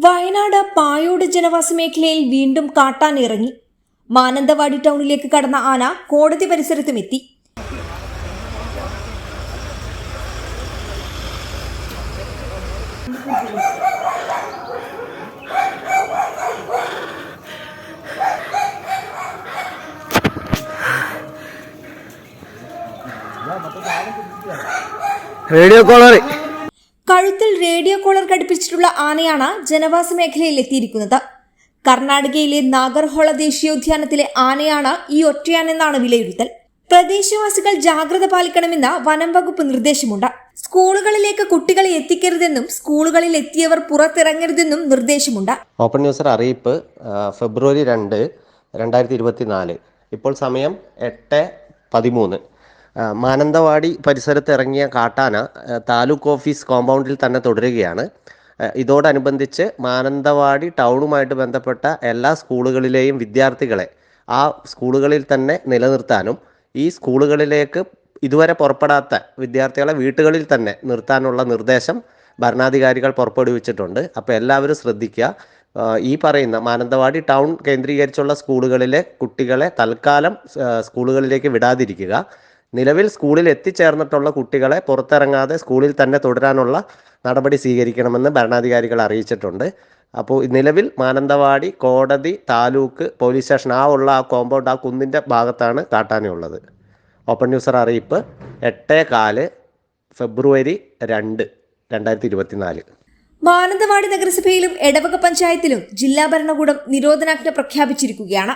വയനാട് പായോട് ജനവാസ മേഖലയിൽ വീണ്ടും കാട്ടാൻ ഇറങ്ങി മാനന്തവാടി ടൗണിലേക്ക് കടന്ന ആന കോടതി പരിസരത്തും എത്തി. റേഡിയോ കോളർ കഴുത്തിൽ റേഡിയോ കോളർ ഘടിപ്പിച്ചിട്ടുള്ള ആനയാണ് ജനവാസ മേഖലയിൽ എത്തിയിരിക്കുന്നത്. കർണാടകയിലെ നാഗർഹോള ദേശീയോദ്യാനത്തിലെ ആനയാണ് ഈ ഒറ്റയാനെന്നാണ് വിലയിരുത്തൽ. പ്രദേശവാസികൾ ജാഗ്രത പാലിക്കണമെന്ന് വനം വകുപ്പ് നിർദ്ദേശമുണ്ട്. സ്കൂളുകളിലേക്ക് കുട്ടികളെ എത്തിക്കരുതെന്നും സ്കൂളുകളിൽ എത്തിയവർ പുറത്തിറങ്ങരുതെന്നും നിർദ്ദേശമുണ്ട്. ഓപ്പൺ ന്യൂസർ അറിയിപ്പ് ഫെബ്രുവരി രണ്ട് രണ്ടായിരത്തി ഇരുപത്തി നാല് ഇപ്പോൾ സമയം എട്ട് പതിമൂന്ന്. മാനന്തവാടി പരിസരത്ത് ഇറങ്ങിയ കാട്ടാന താലൂക്ക് ഓഫീസ് കോമ്പൗണ്ടിൽ തന്നെ തുടരുകയാണ്. ഇതോടനുബന്ധിച്ച് മാനന്തവാടി ടൗണുമായിട്ട് ബന്ധപ്പെട്ട എല്ലാ സ്കൂളുകളിലെയും വിദ്യാർത്ഥികളെ ആ സ്കൂളുകളിൽ തന്നെ നിലനിർത്താനും ഈ സ്കൂളുകളിലേക്ക് ഇതുവരെ പുറപ്പെടാത്ത വിദ്യാർത്ഥികളെ വീട്ടുകളിൽ തന്നെ നിർത്താനുള്ള നിർദ്ദേശം ഭരണാധികാരികൾ പുറപ്പെടുവിച്ചിട്ടുണ്ട്. അപ്പോൾ എല്ലാവരും ശ്രദ്ധിക്കുക. ഈ പറയുന്ന മാനന്തവാടി ടൗൺ കേന്ദ്രീകരിച്ചുള്ള സ്കൂളുകളിലെ കുട്ടികളെ തൽക്കാലം സ്കൂളുകളിലേക്ക് വിടാതിരിക്കുക. നിലവിൽ സ്കൂളിൽ എത്തിച്ചേർന്നിട്ടുള്ള കുട്ടികളെ പുറത്തിറങ്ങാതെ സ്കൂളിൽ തന്നെ തുടരാനുള്ള നടപടി സ്വീകരിക്കണമെന്ന് ഭരണാധികാരികൾ അറിയിച്ചിട്ടുണ്ട്. അപ്പോൾ നിലവിൽ മാനന്തവാടി കോടതി താലൂക്ക് പോലീസ് സ്റ്റേഷൻ ആ ഉള്ള ആ കോമ്പൗണ്ട് ആ കുന്നിന്റെ ഭാഗത്താണ് കാട്ടാനുള്ളത് ഓപ്പൺ ന്യൂസർ അറിയിപ്പ് എട്ട് കാൽ ഫെബ്രുവരി രണ്ട് രണ്ടായിരത്തി ഇരുപത്തിനാല് മാനന്തവാടി നഗരസഭയിലും എടവക പഞ്ചായത്തിലും ജില്ലാ ഭരണകൂടം നിരോധനാജ്ഞ പ്രഖ്യാപിച്ചിരിക്കുകയാണ്.